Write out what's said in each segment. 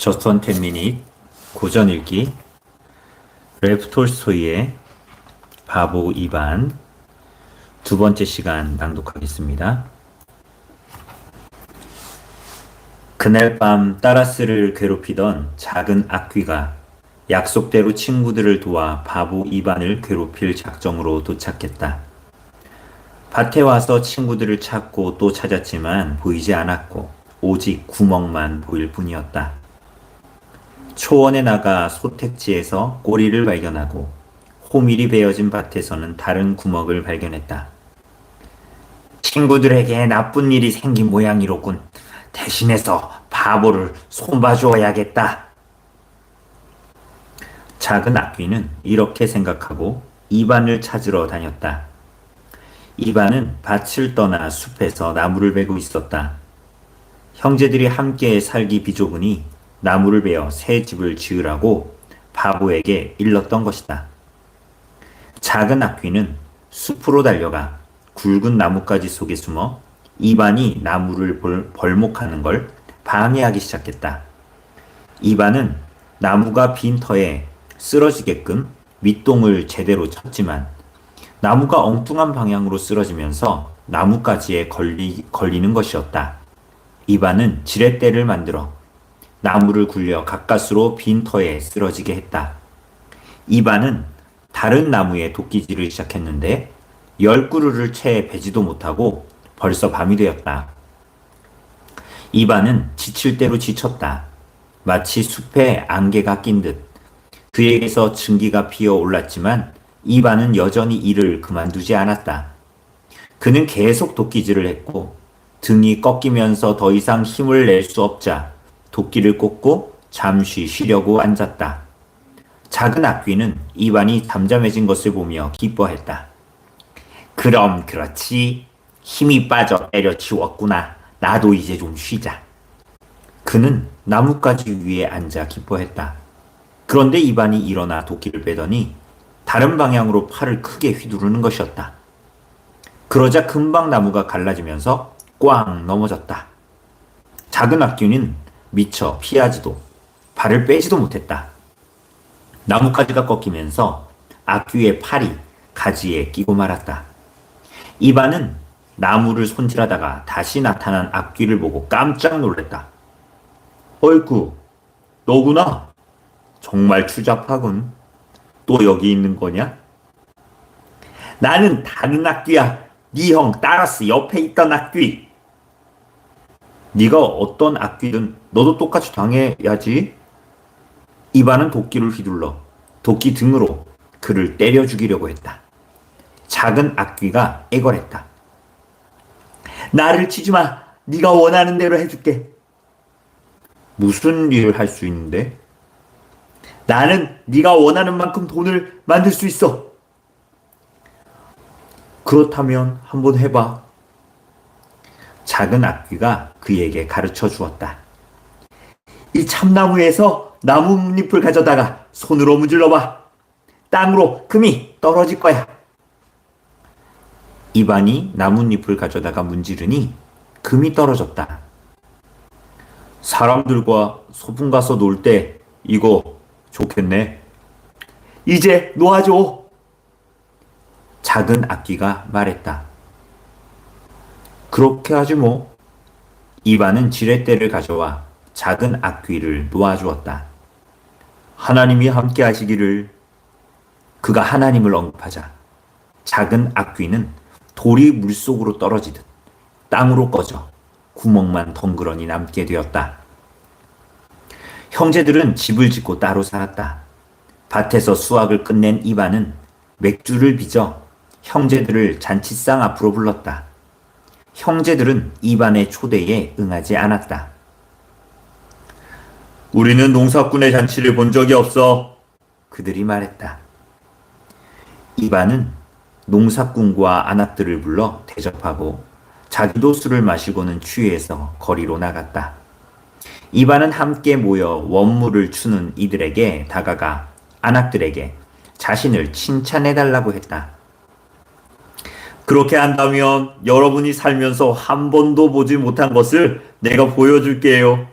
저스턴 텐미닛 고전 읽기 레프 톨스토이의 바보 2반 두 번째 시간 낭독하겠습니다. 그날 밤 따라스를 괴롭히던 작은 악귀가 약속대로 친구들을 도와 바보 2반을 괴롭힐 작정으로 도착했다. 밭에 와서 친구들을 찾고 또 찾았지만 보이지 않았고 오직 구멍만 보일 뿐이었다. 초원에 나가 소택지에서 꼬리를 발견하고 호밀이 베어진 밭에서는 다른 구멍을 발견했다. 친구들에게 나쁜 일이 생긴 모양이로군. 대신해서 바보를 손봐주어야겠다. 작은 악귀는 이렇게 생각하고 이반을 찾으러 다녔다. 이반은 밭을 떠나 숲에서 나무를 베고 있었다. 형제들이 함께 살기 비좁으니 나무를 베어 새 집을 지으라고 바보에게 일렀던 것이다. 작은 악귀는 숲으로 달려가 굵은 나뭇가지 속에 숨어 이반이 나무를 벌, 벌목하는 걸 방해하기 시작했다. 이반은 나무가 빈 터에 쓰러지게끔 밑동을 제대로 쳤지만 나무가 엉뚱한 방향으로 쓰러지면서 나뭇가지에 걸리, 걸리는 것이었다. 이반은 지렛대를 만들어 나무를 굴려 가까스로 빈 터에 쓰러지게 했다. 이반은 다른 나무에 도끼질을 시작했는데 열 그루를 채 베지도 못하고 벌써 밤이 되었다. 이반은 지칠 대로 지쳤다. 마치 숲에 안개가 낀 듯. 그에게서 증기가 피어 올랐지만 이반은 여전히 일을 그만두지 않았다. 그는 계속 도끼질을 했고 등이 꺾이면서 더 이상 힘을 낼 수 없자 도끼를 꽂고 잠시 쉬려고 앉았다. 작은 악귀는 이반이 잠잠해진 것을 보며 기뻐했다. 그럼 그렇지. 힘이 빠져 때려치웠구나. 나도 이제 좀 쉬자. 그는 나뭇가지 위에 앉아 기뻐했다. 그런데 이반이 일어나 도끼를 빼더니 다른 방향으로 팔을 크게 휘두르는 것이었다. 그러자 금방 나무가 갈라지면서 꽝 넘어졌다. 작은 악귀는 미처 피하지도 발을 빼지도 못했다. 나뭇가지가 꺾이면서 악귀의 팔이 가지에 끼고 말았다. 이반은 나무를 손질하다가 다시 나타난 악귀를 보고 깜짝 놀랐다. 어이쿠, 너구나. 정말 추잡하군. 또 여기 있는 거냐? 나는 다른 악귀야. 네 형 따라스 옆에 있던 악귀. 네가 어떤 악귀든 너도 똑같이 당해야지. 이반은 도끼를 휘둘러 도끼 등으로 그를 때려 죽이려고 했다. 작은 악귀가 애걸했다. 나를 치지 마. 네가 원하는 대로 해줄게. 무슨 일을 할 수 있는데? 나는 네가 원하는 만큼 돈을 만들 수 있어. 그렇다면 한번 해봐. 작은 악귀가 그에게 가르쳐 주었다. 이 참나무에서 나뭇잎을 가져다가 손으로 문질러봐. 땅으로 금이 떨어질 거야. 이반이 나뭇잎을 가져다가 문지르니 금이 떨어졌다. 사람들과 소풍 가서 놀 때 이거 좋겠네. 이제 놓아줘. 작은 악기가 말했다. 그렇게 하지 뭐. 이반은 지렛대를 가져와 작은 악귀를 놓아주었다. 하나님이 함께 하시기를. 그가 하나님을 언급하자 작은 악귀는 돌이 물속으로 떨어지듯 땅으로 꺼져 구멍만 덩그러니 남게 되었다. 형제들은 집을 짓고 따로 살았다. 밭에서 수확을 끝낸 이반은 맥주를 빚어 형제들을 잔치상 앞으로 불렀다. 형제들은 이반의 초대에 응하지 않았다. 우리는 농사꾼의 잔치를 본 적이 없어. 그들이 말했다. 이반은 농사꾼과 안악들을 불러 대접하고 자기도 술을 마시고는 취해서 거리로 나갔다. 이반은 함께 모여 원물을 추는 이들에게 다가가 안악들에게 자신을 칭찬해 달라고 했다. 그렇게 한다면 여러분이 살면서 한 번도 보지 못한 것을 내가 보여줄게요.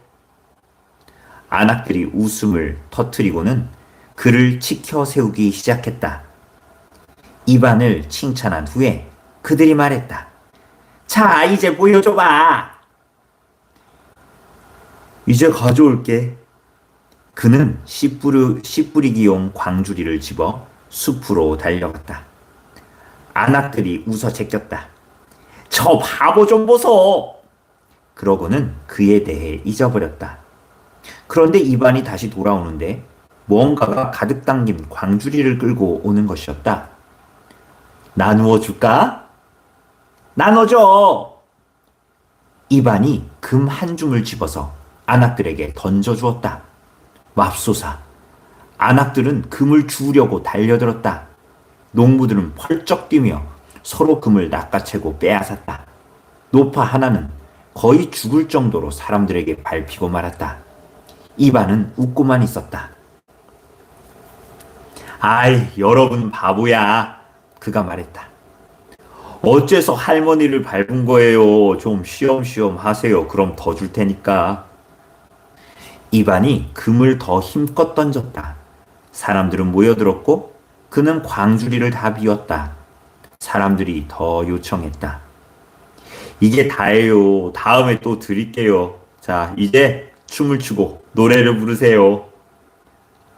안악들이 웃음을 터뜨리고는 그를 치켜 세우기 시작했다. 이반을 칭찬한 후에 그들이 말했다. 자, 이제 보여줘봐. 이제 가져올게. 그는 씨, 뿌리, 씨 뿌리기용 광주리를 집어 숲으로 달려갔다. 안악들이 웃어 제꼈다. 저 바보 좀 보소! 그러고는 그에 대해 잊어버렸다. 그런데 이반이 다시 돌아오는데 무언가가 가득 담긴 광주리를 끌고 오는 것이었다. 나누어 줄까? 나눠줘! 이반이 금 한 줌을 집어서 안악들에게 던져주었다. 맙소사. 안악들은 금을 주우려고 달려들었다. 농부들은 펄쩍 뛰며 서로 금을 낚아채고 빼앗았다. 노파 하나는 거의 죽을 정도로 사람들에게 밟히고 말았다. 이반은 웃고만 있었다. 아이, 여러분 바보야. 그가 말했다. 어째서 할머니를 밟은 거예요? 좀 쉬엄쉬엄 하세요. 그럼 더 줄 테니까. 이반이 금을 더 힘껏 던졌다. 사람들은 모여들었고 그는 광주리를 다 비웠다. 사람들이 더 요청했다. 이게 다예요. 다음에 또 드릴게요. 자, 이제 춤을 추고 노래를 부르세요.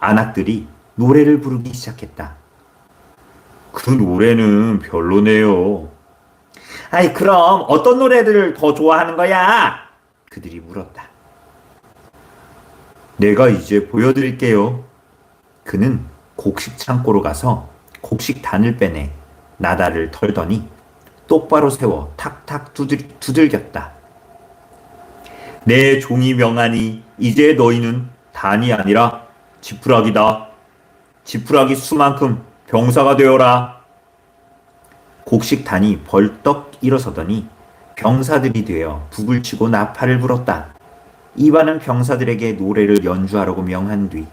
안악들이 노래를 부르기 시작했다. 그 노래는 별로네요. 아이, 그럼 어떤 노래들을 더 좋아하는 거야? 그들이 물었다. 내가 이제 보여드릴게요. 그는 곡식 창고로 가서 곡식 단을 빼내 나다를 털더니 똑바로 세워 탁탁 두들, 두들겼다. 내 종이 명하니 이제 너희는 단이 아니라 지푸라기다. 지푸라기 수만큼 병사가 되어라. 곡식 단이 벌떡 일어서더니 병사들이 되어 북을 치고 나팔을 불었다. 이반은 병사들에게 노래를 연주하라고 명한 뒤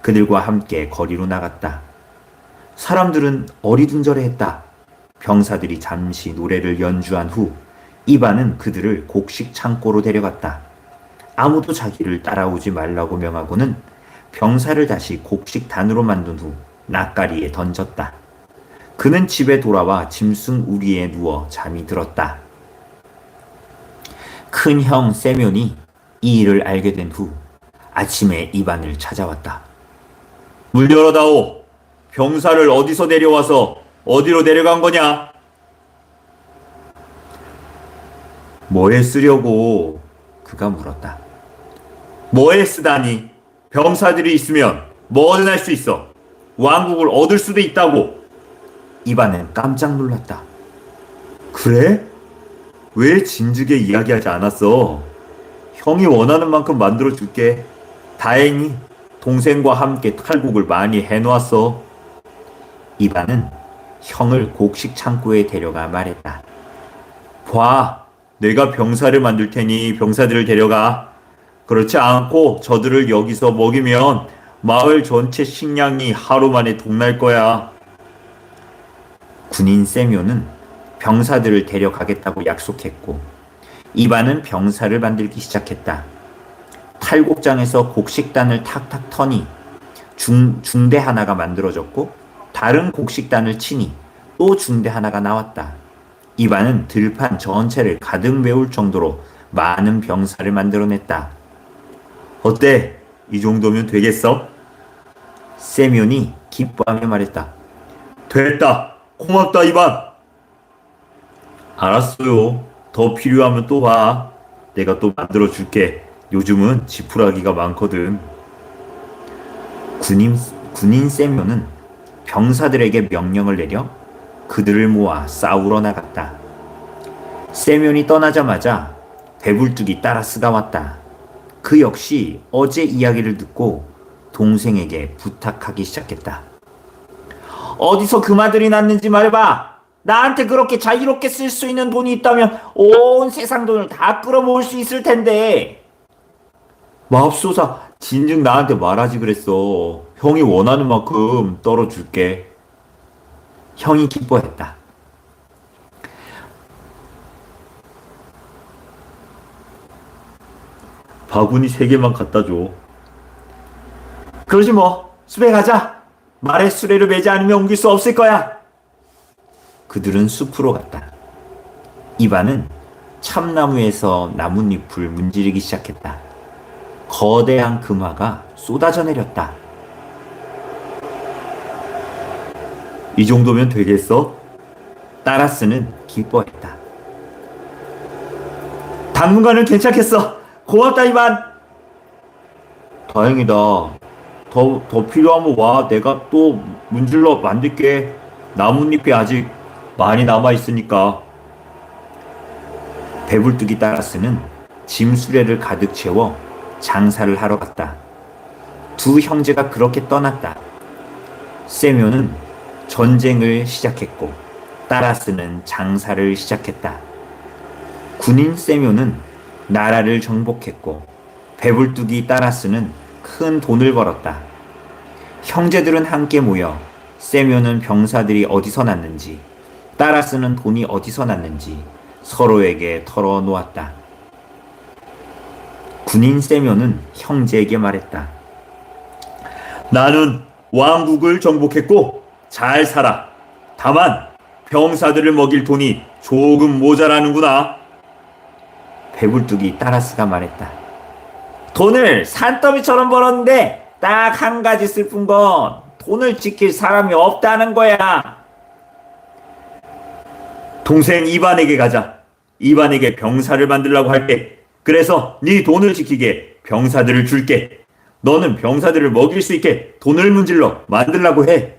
그들과 함께 거리로 나갔다. 사람들은 어리둥절해했다. 병사들이 잠시 노래를 연주한 후 이반은 그들을 곡식 창고로 데려갔다. 아무도 자기를 따라오지 말라고 명하고는 병사를 다시 곡식 단으로 만든 후 낯가리에 던졌다. 그는 집에 돌아와 짐승 우리에 누워 잠이 들었다. 큰 형 세면이 이 일을 알게 된 후 아침에 이반을 찾아왔다. 문 열어다오. 병사를 어디서 내려와서 어디로 내려간 거냐? 뭐에 쓰려고? 그가 물었다. 뭐에 쓰다니? 병사들이 있으면 뭐든 할 수 있어. 왕국을 얻을 수도 있다고. 이반은 깜짝 놀랐다. 그래? 왜 진즉에 이야기하지 않았어? 형이 원하는 만큼 만들어 줄게. 다행히 동생과 함께 칼국을 많이 해놓았어. 이반은 형을 곡식 창고에 데려가 말했다. 봐, 내가 병사를 만들 테니 병사들을 데려가. 그렇지 않고 저들을 여기서 먹이면 마을 전체 식량이 하루 만에 동날 거야. 군인 세묘는 병사들을 데려가겠다고 약속했고 이반은 병사를 만들기 시작했다. 탈곡장에서 곡식단을 탁탁 터니 중, 중대 하나가 만들어졌고 다른 곡식단을 치니 또 중대 하나가 나왔다. 이반은 들판 전체를 가득 메울 정도로 많은 병사를 만들어냈다. 어때? 이 정도면 되겠어? 세면이 기뻐하며 말했다. 됐다. 고맙다, 이반. 알았어요. 더 필요하면 또 봐. 내가 또 만들어 줄게. 요즘은 지푸라기가 많거든. 군인, 군인 세면은 병사들에게 명령을 내려 그들을 모아 싸우러 나갔다. 세면이 떠나자마자 배불뚝이 따라스가 왔다. 그 역시 어제 이야기를 듣고 동생에게 부탁하기 시작했다. 어디서 금아들이 났는지 말해봐. 나한테 그렇게 자유롭게 쓸 수 있는 돈이 있다면 온 세상 돈을 다 끌어모을 수 있을 텐데. 맙소사, 진즉 나한테 말하지 그랬어. 형이 원하는 만큼 떨어줄게. 형이 기뻐했다. 바구니 세 개만 갖다 줘. 그러지 뭐. 숲에 가자. 말에 수레를 매지 않으면 옮길 수 없을 거야. 그들은 숲으로 갔다. 이반은 참나무에서 나뭇잎을 문지르기 시작했다. 거대한 금화가 쏟아져 내렸다. 이 정도면 되겠어? 따라스는 기뻐했다. 당분간은 괜찮겠어. 고맙다, 이반. 다행이다. 더, 더 필요하면 와. 내가 또 문질러 만들게. 나뭇잎이 아직 많이 남아있으니까. 배불뚝이 따라스는 짐 수레를 가득 채워 장사를 하러 갔다. 두 형제가 그렇게 떠났다. 세묘는 전쟁을 시작했고 따라스는 장사를 시작했다. 군인 세묘는 나라를 정복했고 배불뚝이 따라스는 큰 돈을 벌었다. 형제들은 함께 모여 세묘는 병사들이 어디서 났는지 따라스는 돈이 어디서 났는지 서로에게 털어놓았다. 군인 세묘는 형제에게 말했다. 나는 왕국을 정복했고 잘 살아. 다만 병사들을 먹일 돈이 조금 모자라는구나. 배불뚝이 따라스가 말했다. 돈을 산더미처럼 벌었는데 딱 한 가지 슬픈 건 돈을 지킬 사람이 없다는 거야. 동생 이반에게 가자. 이반에게 병사를 만들라고 할게. 그래서 네 돈을 지키게 병사들을 줄게. 너는 병사들을 먹일 수 있게 돈을 문질러 만들라고 해.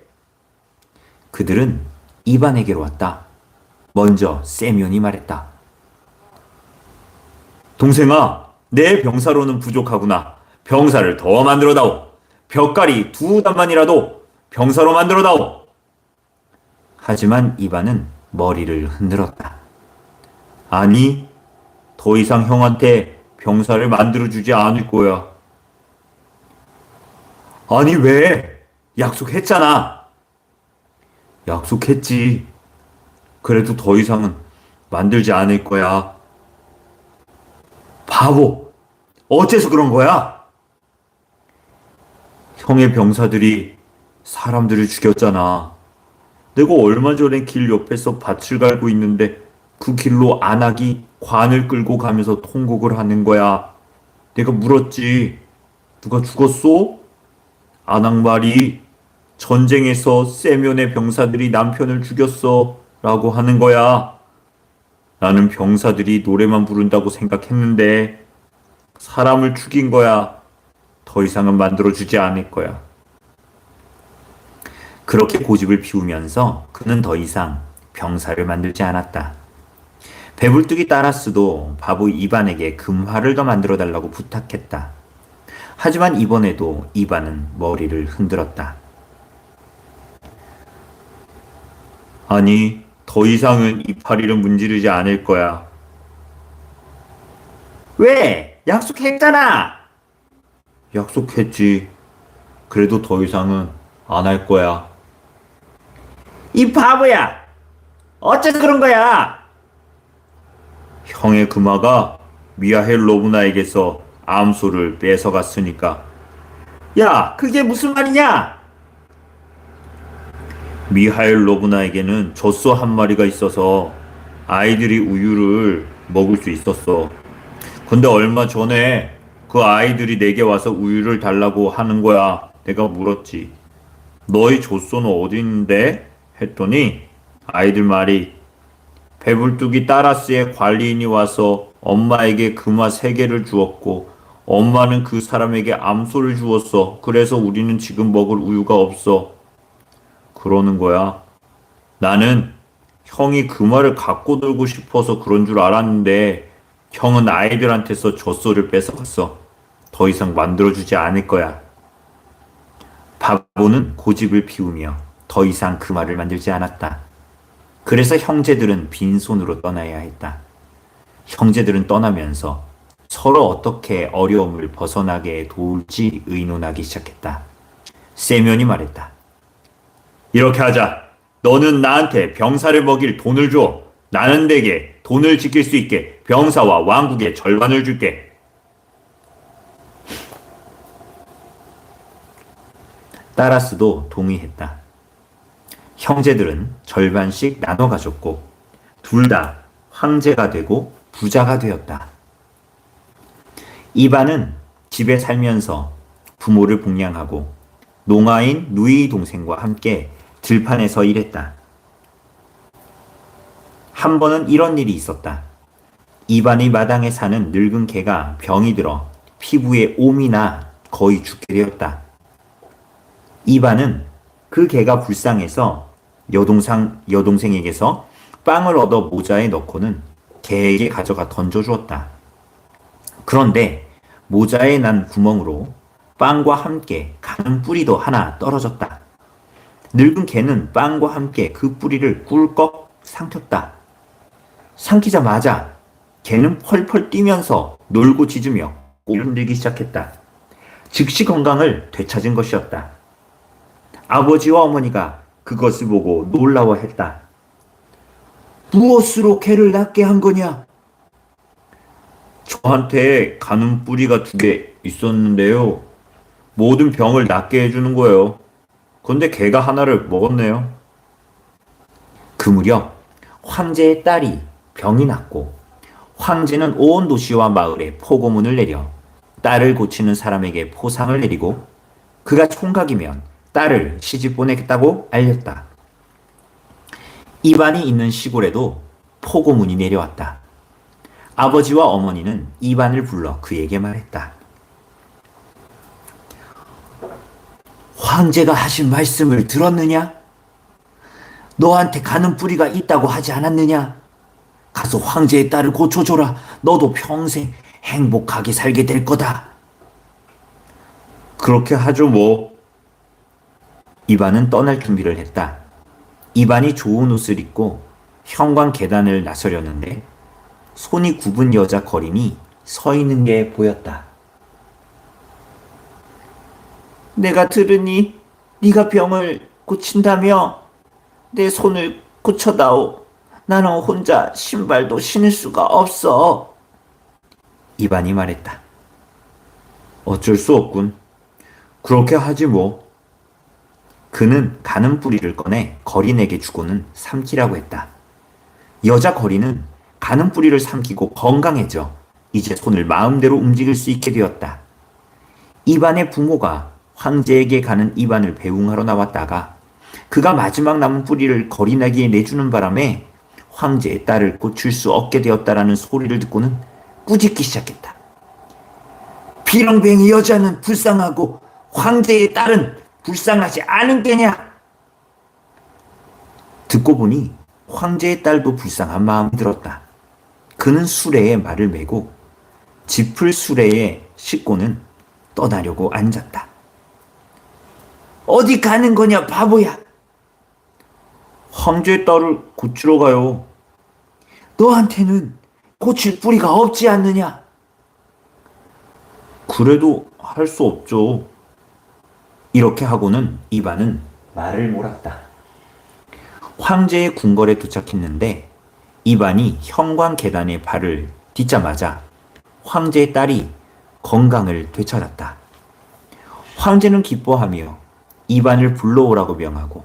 그들은 이반에게로 왔다. 먼저 세면이 말했다. 동생아, 내 병사로는 부족하구나. 병사를 더 만들어다오. 벽가리 두 단만이라도 병사로 만들어다오. 하지만 이반은 머리를 흔들었다. 아니, 더 이상 형한테 병사를 만들어주지 않을 거야. 아니, 왜? 약속했잖아. 약속했지. 그래도 더 이상은 만들지 않을 거야. 바보! 어째서 그런 거야? 형의 병사들이 사람들을 죽였잖아. 내가 얼마 전에 길 옆에서 밭을 갈고 있는데 그 길로 안악이 관을 끌고 가면서 통곡을 하는 거야. 내가 물었지. 누가 죽었어? 안악 말이 전쟁에서 세면의 병사들이 남편을 죽였어. 라고 하는 거야. 나는 병사들이 노래만 부른다고 생각했는데 사람을 죽인 거야. 더 이상은 만들어주지 않을 거야. 그렇게 고집을 피우면서 그는 더 이상 병사를 만들지 않았다. 배불뚝이 따라스도 바보 이반에게 금화를 더 만들어 달라고 부탁했다. 하지만 이번에도 이반은 머리를 흔들었다. 아니, 더 이상은 이파리를 문지르지 않을 거야. 왜? 약속했잖아! 약속했지. 그래도 더 이상은 안 할 거야. 이 바보야! 어째서 그런 거야? 형의 금화가 미하엘 로브나에게서 암소를 뺏어갔으니까. 야, 그게 무슨 말이냐? 미하엘 로브나에게는 젖소 한 마리가 있어서 아이들이 우유를 먹을 수 있었어. 근데 얼마 전에 그 아이들이 내게 와서 우유를 달라고 하는 거야. 내가 물었지. 너희 젖소는 어디 있는데? 했더니 아이들 말이 배불뚝이 따라스의 관리인이 와서 엄마에게 금화 세 개를 주었고 엄마는 그 사람에게 암소를 주었어. 그래서 우리는 지금 먹을 우유가 없어. 그러는 거야. 나는 형이 금화를 갖고 놀고 싶어서 그런 줄 알았는데 형은 아이들한테서 젖소를 뺏어갔어. 더 이상 만들어주지 않을 거야. 바보는 고집을 피우며 더 이상 그 말을 만들지 않았다. 그래서 형제들은 빈손으로 떠나야 했다. 형제들은 떠나면서 서로 어떻게 어려움을 벗어나게 도울지 의논하기 시작했다. 세면이 말했다. 이렇게 하자. 너는 나한테 병사를 먹일 돈을 줘. 나는 내게 돈을 지킬 수 있게 병사와 왕국의 절반을 줄게. 따라스도 동의했다. 형제들은 절반씩 나눠 가졌고 둘 다 황제가 되고 부자가 되었다. 이반은 집에 살면서 부모를 봉양하고 농아인 누이 동생과 함께 들판에서 일했다. 한 번은 이런 일이 있었다. 이반의 마당에 사는 늙은 개가 병이 들어 피부에 옴이나 거의 죽게 되었다. 이반은 그 개가 불쌍해서 여동상, 여동생에게서 빵을 얻어 모자에 넣고는 개에게 가져가 던져주었다. 그런데 모자에 난 구멍으로 빵과 함께 가는 뿌리도 하나 떨어졌다. 늙은 개는 빵과 함께 그 뿌리를 꿀꺽 삼켰다. 삼키자마자 개는 펄펄 뛰면서 놀고 짖으며 꼬리를 흔들기 시작했다. 즉시 건강을 되찾은 것이었다. 아버지와 어머니가 그것을 보고 놀라워했다. 무엇으로 개를 낫게 한 거냐? 저한테 가는 뿌리가 두 개 있었는데요. 모든 병을 낫게 해주는 거예요. 근데 개가 하나를 먹었네요. 그 무렵 황제의 딸이 병이 났고 황제는 온 도시와 마을에 포고문을 내려 딸을 고치는 사람에게 포상을 내리고 그가 총각이면 딸을 시집 보내겠다고 알렸다. 이반이 있는 시골에도 포고문이 내려왔다. 아버지와 어머니는 이반을 불러 그에게 말했다. 황제가 하신 말씀을 들었느냐? 너한테 가는 뿌리가 있다고 하지 않았느냐? 가서 황제의 딸을 고쳐줘라. 너도 평생 행복하게 살게 될 거다. 그렇게 하죠, 뭐. 이반은 떠날 준비를 했다. 이반이 좋은 옷을 입고 현관 계단을 나서려는데 손이 굽은 여자 거린이 서 있는 게 보였다. 내가 들으니 네가 병을 고친다며 내 손을 고쳐다오. 나는 혼자 신발도 신을 수가 없어. 이반이 말했다. 어쩔 수 없군. 그렇게 하지 뭐. 그는 가는 뿌리를 꺼내 거린에게 주고는 삼키라고 했다. 여자 거린은 가는 뿌리를 삼키고 건강해져 이제 손을 마음대로 움직일 수 있게 되었다. 이반의 부모가 황제에게 가는 이반을 배웅하러 나왔다가 그가 마지막 남은 뿌리를 거린에게 내주는 바람에 황제의 딸을 고칠 수 없게 되었다라는 소리를 듣고는 꾸짖기 시작했다. 비렁뱅이 여자는 불쌍하고 황제의 딸은 불쌍하지 않은 게냐? 듣고 보니 황제의 딸도 불쌍한 마음이 들었다. 그는 수레에 말을 메고 짚을 수레에 싣고는 떠나려고 앉았다. 어디 가는 거냐, 바보야? 황제의 딸을 고치러 가요. 너한테는 고칠 뿌리가 없지 않느냐? 그래도 할 수 없죠. 이렇게 하고는 이반은 말을 몰았다. 황제의 궁궐에 도착했는데 이반이 현관 계단에 발을 딛자마자 황제의 딸이 건강을 되찾았다. 황제는 기뻐하며 이반을 불러오라고 명하고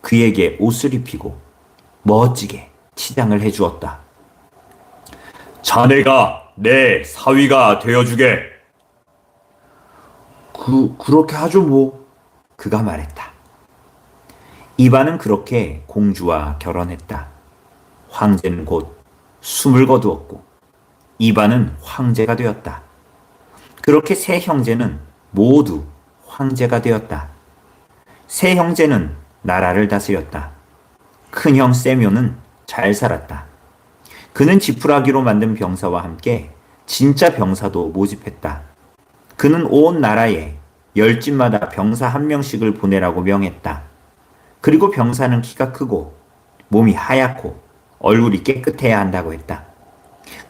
그에게 옷을 입히고 멋지게 치장을 해주었다. 자네가 내 사위가 되어주게. 그, 그렇게 하죠, 뭐. 그가 말했다. 이반은 그렇게 공주와 결혼했다. 황제는 곧 숨을 거두었고, 이반은 황제가 되었다. 그렇게 세 형제는 모두 황제가 되었다. 세 형제는 나라를 다스렸다. 큰 형 세묘는 잘 살았다. 그는 지푸라기로 만든 병사와 함께 진짜 병사도 모집했다. 그는 온 나라에 열 집마다 병사 한 명씩을 보내라고 명했다. 그리고 병사는 키가 크고 몸이 하얗고 얼굴이 깨끗해야 한다고 했다.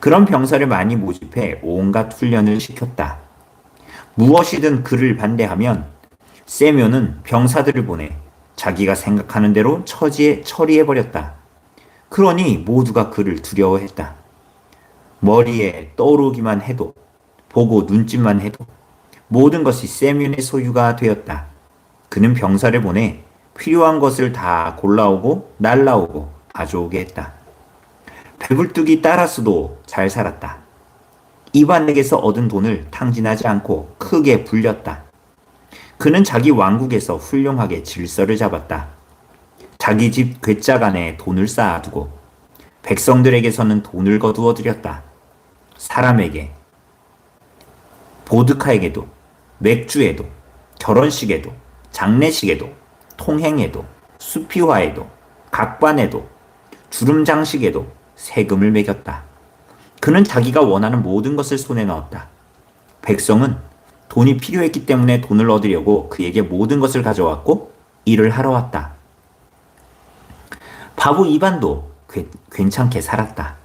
그런 병사를 많이 모집해 온갖 훈련을 시켰다. 무엇이든 그를 반대하면 세묘는 병사들을 보내 자기가 생각하는 대로 처지에 처리해 버렸다. 그러니 모두가 그를 두려워했다. 머리에 떠오르기만 해도, 보고 눈짓만 해도 모든 것이 세뮌의 소유가 되었다. 그는 병사를 보내 필요한 것을 다 골라오고 날라오고 가져오게 했다. 배불뚝이 따라서도 잘 살았다. 이반에게서 얻은 돈을 탕진하지 않고 크게 불렸다. 그는 자기 왕국에서 훌륭하게 질서를 잡았다. 자기 집 괴짝 안에 돈을 쌓아두고 백성들에게서는 돈을 거두어 들였다. 사람에게, 보드카에게도, 맥주에도, 결혼식에도, 장례식에도, 통행에도, 수피화에도, 각반에도, 주름 장식에도 세금을 매겼다. 그는 자기가 원하는 모든 것을 손에 넣었다. 백성은 돈이 필요했기 때문에 돈을 얻으려고 그에게 모든 것을 가져왔고 일을 하러 왔다. 바보 이반도 괜- 괜찮게 살았다.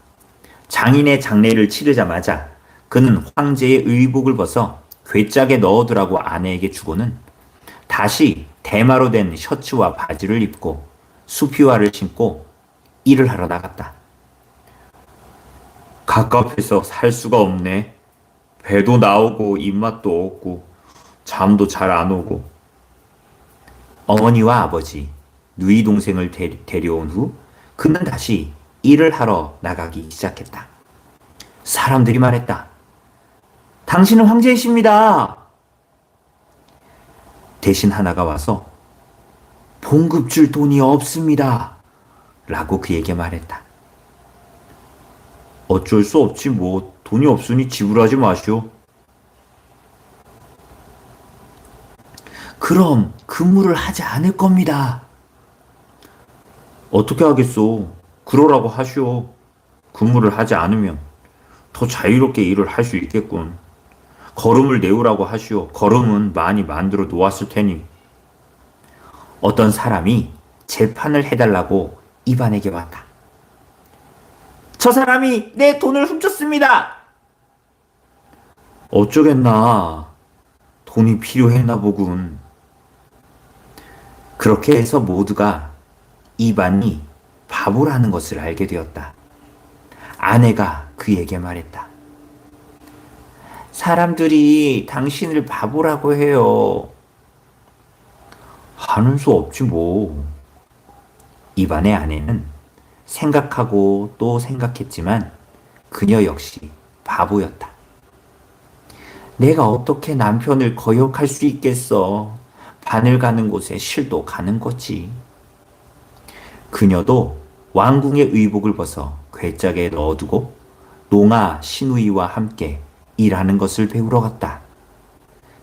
장인의 장례를 치르자마자 그는 황제의 의복을 벗어 괴짝에 넣어두라고 아내에게 주고는 다시 대마로 된 셔츠와 바지를 입고 수피화를 신고 일을 하러 나갔다. 갑갑해서 살 수가 없네. 배도 나오고 입맛도 없고 잠도 잘 안 오고. 어머니와 아버지, 누이 동생을 데, 데려온 후 그는 다시 일을 하러 나가기 시작했다. 사람들이 말했다. 당신은 황제이십니다. 대신 하나가 와서 봉급 줄 돈이 없습니다. 라고 그에게 말했다. 어쩔 수 없지 뭐 돈이 없으니 지불하지 마시오. 그럼 근무를 하지 않을 겁니다. 어떻게 하겠소? 그러라고 하시오. 근무를 하지 않으면 더 자유롭게 일을 할 수 있겠군. 걸음을 내우라고 하시오. 걸음은 많이 만들어 놓았을 테니. 어떤 사람이 재판을 해달라고 이반에게 왔다. 저 사람이 내 돈을 훔쳤습니다. 어쩌겠나. 돈이 필요했나 보군. 그렇게 해서 모두가 이반이 바보라는 것을 알게 되었다. 아내가 그에게 말했다. 사람들이 당신을 바보라고 해요. 하는 수 없지 뭐. 이반의 아내는 생각하고 또 생각했지만 그녀 역시 바보였다. 내가 어떻게 남편을 거역할 수 있겠어. 바늘 가는 곳에 실도 가는 거지. 그녀도 왕궁의 의복을 벗어 괴짝에 넣어두고 농아 신우이와 함께 일하는 것을 배우러 갔다.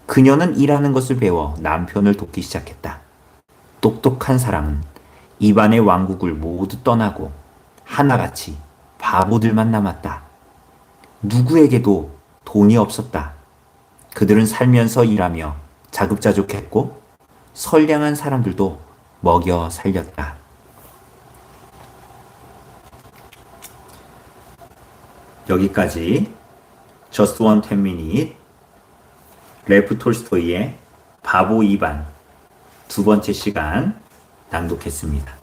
그녀는 일하는 것을 배워 남편을 돕기 시작했다. 똑똑한 사람은 입안의 왕국을 모두 떠나고 하나같이 바보들만 남았다. 누구에게도 돈이 없었다. 그들은 살면서 일하며 자급자족했고 선량한 사람들도 먹여 살렸다. 여기까지 Just One Ten Minute 레프 톨스토이의 바보 이반 두 번째 시간 낭독했습니다.